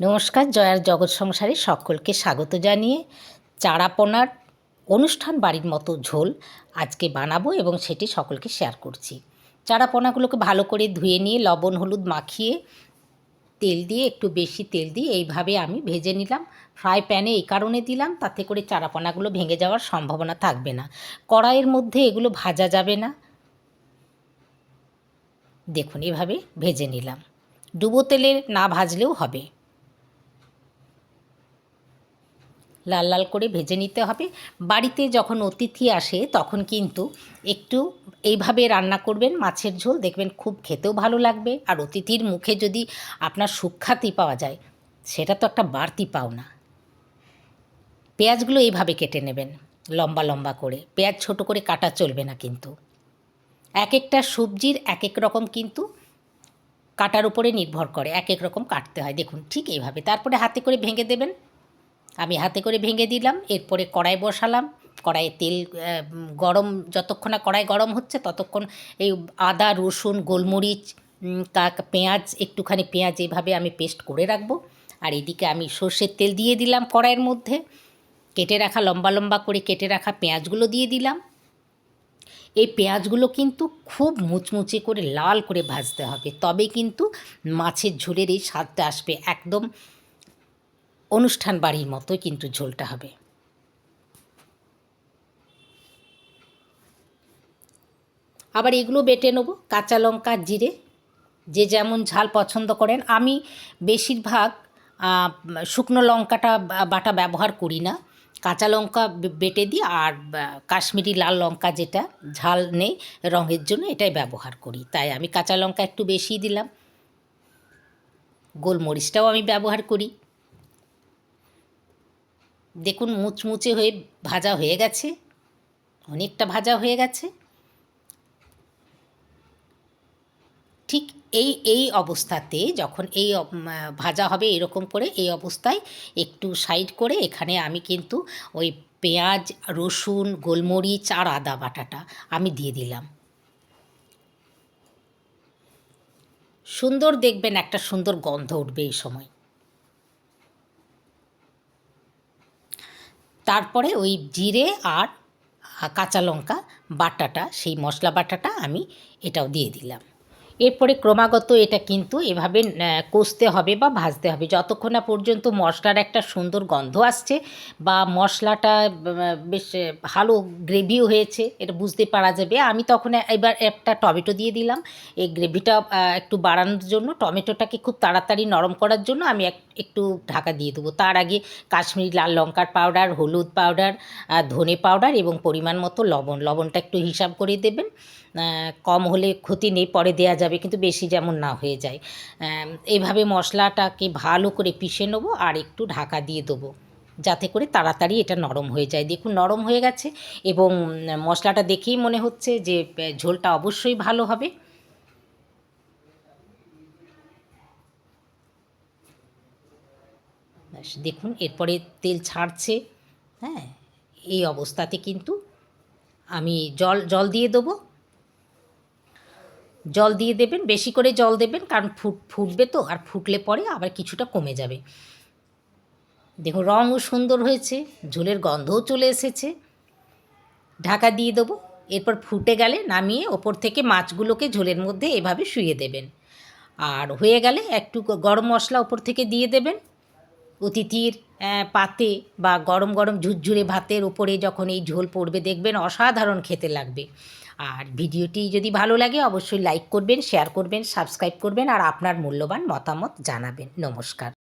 নমস্কার, জয়ার জগৎ সংসারে সকলকে স্বাগত জানিয়ে চারাপোনার অনুষ্ঠান বাড়ির মতো ঝোল আজকে বানাবো এবং সেটি সকলকে শেয়ার করছি। চারাপোনাগুলোকে ভালো করে ধুয়ে নিয়ে, লবণ, হলুদ মাখিয়ে, তেল দিয়ে, একটু বেশি তেল দিয়ে এইভাবে আমি ভেজে নিলাম। ফ্রাই প্যানে এই কারণে দিলাম, তাতে করে চারাপোনাগুলো ভেঙে যাওয়ার সম্ভাবনা থাকবে না। কড়াইয়ের মধ্যে এগুলো ভাজা যাবে না। দেখুন, এভাবে ভেজে নিলাম। ডুবো তেলে না ভাজলেও হবে। লাল লাল করে ভেজে নিতে হবে। বাড়িতে যখন অতিথি আসে তখন কিন্তু একটু এইভাবে রান্না করবেন, মাছের ঝোল, দেখবেন খুব খেতেও ভালো লাগবে। আর অতিথির মুখে যদি আপনার সুখ্যাতি পাওয়া যায়, সেটা তো একটা বাড়তি পাওনা। পেঁয়াজগুলো এইভাবে কেটে নেবেন, লম্বা লম্বা করে। পেঁয়াজ ছোট করে কাটা চলবে না কিন্তু। এক একটা সবজির এক এক রকম কিন্তু কাটার উপরে নির্ভর করে এক এক রকম কাটতে হয়। দেখুন ঠিক এইভাবে। তারপরে হাতে করে ভেঙে দেবেন। আমি হাতে করে ভেঙে দিলাম, এরপরে কড়াই বসালাম। কড়াইয়ে তেল গরম, যতক্ষণ না কড়াই গরম হচ্ছে, ততক্ষণ এই আদা, রসুন, গোলমরিচ কাক পেঁয়াজ, একটুখানি পেঁয়াজ এভাবে আমি পেস্ট করে রাখব। আর এদিকে আমি সর্ষের তেল দিয়ে দিলাম কড়াইয়ের মধ্যে। কেটে রাখা লম্বা লম্বা করে কেটে রাখা পেঁয়াজগুলো দিয়ে দিলাম। এই পেঁয়াজগুলো কিন্তু খুব মুচমুচে করে লাল করে ভাজতে হবে, তবে কিন্তু মাছের ঝোলের এই স্বাদটা আসবে একদম অনুষ্ঠান বাড়ির মতোই কিন্তু ঝোলটা হবে। আবার এগুলো বেটে নেব, কাঁচা লঙ্কা, জিরে, যে যেমন ঝাল পছন্দ করেন। আমি বেশিরভাগ শুকনো লঙ্কাটা বাটা ব্যবহার করি না। কাঁচা লঙ্কা বেটে দিই আর কাশ্মীরি লাল লঙ্কা যেটা, ঝাল নেই রঙের জন্য এটাই ব্যবহার করি। তাই আমি কাঁচা লঙ্কা একটু বেশি দিলাম। গোলমরিচটাও আমি ব্যবহার করি। দেখুন মুচমুচে হয়ে ভাজা হয়ে গেছে, অনেকটা ভাজা হয়ে গেছে। ঠিক এই এই অবস্থাতে যখন এই ভাজা হবে এরকম করে এই অবস্থায় একটু সাইড করে এখানে আমি কিন্তু ওই পেঁয়াজ, রসুন, গোলমরিচ আর আদা বাটাটা আমি দিয়ে দিলাম। সুন্দর দেখবেন একটা সুন্দর গন্ধ উঠবে এই সময়। তারপরে ওই জিরে আর কাঁচা লঙ্কা বাটাটা সেই মশলা বাটাটা আমি এটাও দিয়ে দিলাম। এরপরে ক্রমাগত এটা কিন্তু এভাবে কষতে হবে বা ভাজতে হবে। যতক্ষণ না পর্যন্ত মশলার একটা সুন্দর গন্ধ আসছে বা মশলাটা বেশ ভালো গ্রেভিও হয়েছে, এটা বুঝতে পারা যাবে। আমি তখন এবার একটা টমেটো দিয়ে দিলাম। এই গ্রেভিটা একটু বাড়ানোর জন্য, টমেটোটাকে খুব তাড়াতাড়ি নরম করার জন্য আমি এক, একটু ঢাকা দিয়ে দেবো। তার আগে কাশ্মীরি লাল লঙ্কার পাউডার, হলুদ পাউডার ধনে পাউডার এবং পরিমাণ মতো লবণ। লবণটা একটু হিসাব করে দেবেন। কম হলে ক্ষতি নেই, পরে দেওয়া যাবে, কিন্তু বেশি যেমন না হয়ে যায়। এইভাবে মশলাটাকে ভালো করে পিষে নেব আর একটু ঢাকা দিয়ে দেবো, যাতে করে তাড়াতাড়ি এটা নরম হয়ে যায়। দেখুন, নরম হয়ে গেছে এবং মশলাটা দেখেই মনে হচ্ছে যে ঝোলটা অবশ্যই ভালো হবে। দেখুন, এরপরে তেল ছাড়ছে হ্যাঁ এই অবস্থাতে কিন্তু আমি জল জল দিয়ে দেবো। জল দিয়ে দেবেন, বেশি করে জল দেবেন, কারণ ফুট, ফুটবে তো, আর ফুটলে পরে আবার কিছুটা কমে যাবে। দেখুন, রঙও সুন্দর হয়েছে, ঝোলের গন্ধও চলে এসেছে। ঢাকা দিয়ে দেবো, এরপর ফুটে গেলে নামিয়ে ওপর থেকে মাছগুলোকে ঝোলের মধ্যে এভাবে শুয়ে দেবেন। আর হয়ে গেলে একটু গরম মশলা ওপর থেকে দিয়ে দেবেন। অতিথির পাতে বা গরম গরম ঝুরঝুরে ভাতের ওপরে যখন এই ঝোল পড়বে, দেখবেন অসাধারণ খেতে লাগবে। আর ভিডিওটি যদি ভালো লাগে, অবশ্যই লাইক করবেন শেয়ার করবেন সাবস্ক্রাইব করবেন, আর আপনার মূল্যবান মতামত জানাবেন। নমস্কার।